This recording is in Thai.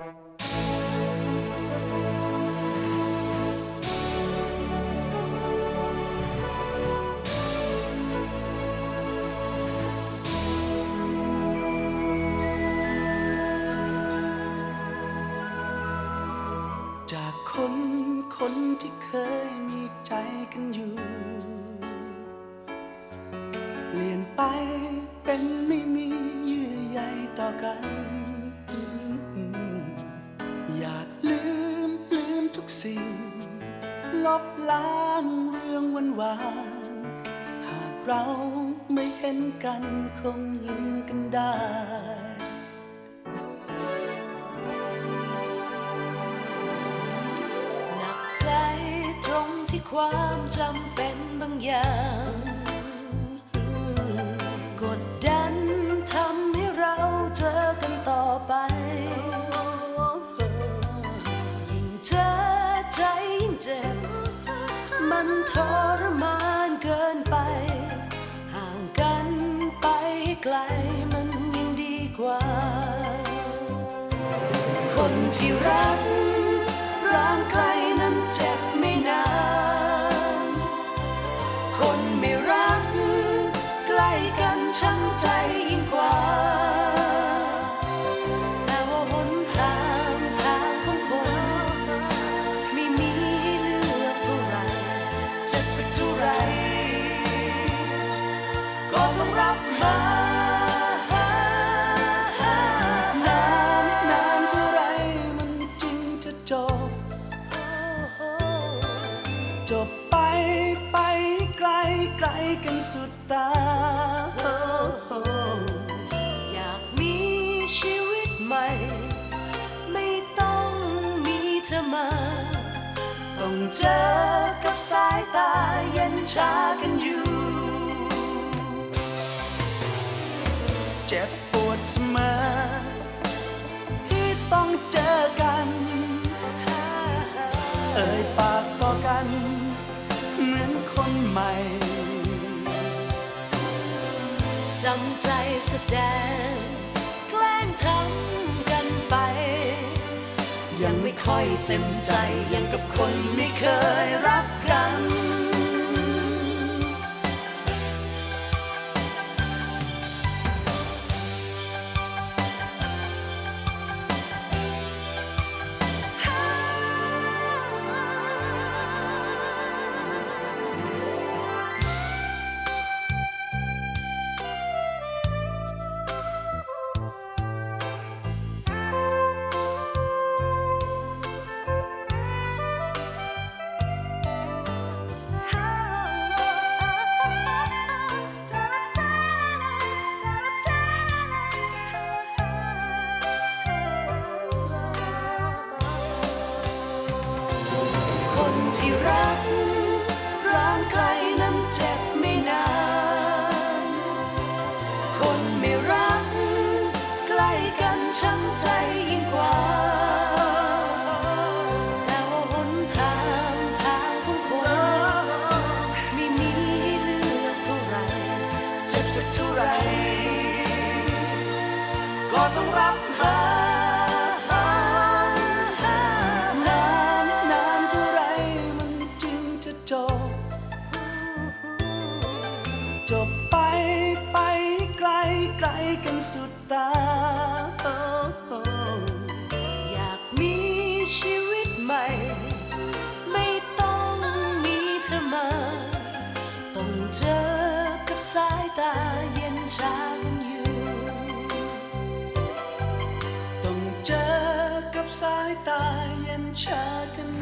จากคนคนที่เคยมีใจกันอยู่ เปลี่ยนไปเป็นไม่มีเยื่อใยต่อกัน สิ่ง ลบล้างเรื่องวันวานหากเราไม่เห็นกันคงลืมกันได้หนักใจตรงที่ความจำเป็นบางอย่าง มันทรมานเกินไป ห่างกันไปไกลมันยังดีกว่า คนที่รัก จบไปไปไกลไกลกันสุดตา อยากมีชีวิตใหม่ ไม่ต้องมีเธอมา ต้องเจอกับสายตาเย็นชากันอยู่ เจ็บปวดเสมอ ใหม่จำใจแสดง แกล้งทำกันไป ยังไม่ค่อยเต็มใจยังกับคนไม่เคยรักกันคน สุดตาอยากมีชีวิตใหม่ ไม่ต้องมีเธอมา ต้องเจอกับสายตาเย็นชากันอยู่ ต้องเจอกับสายตาเย็นชากัน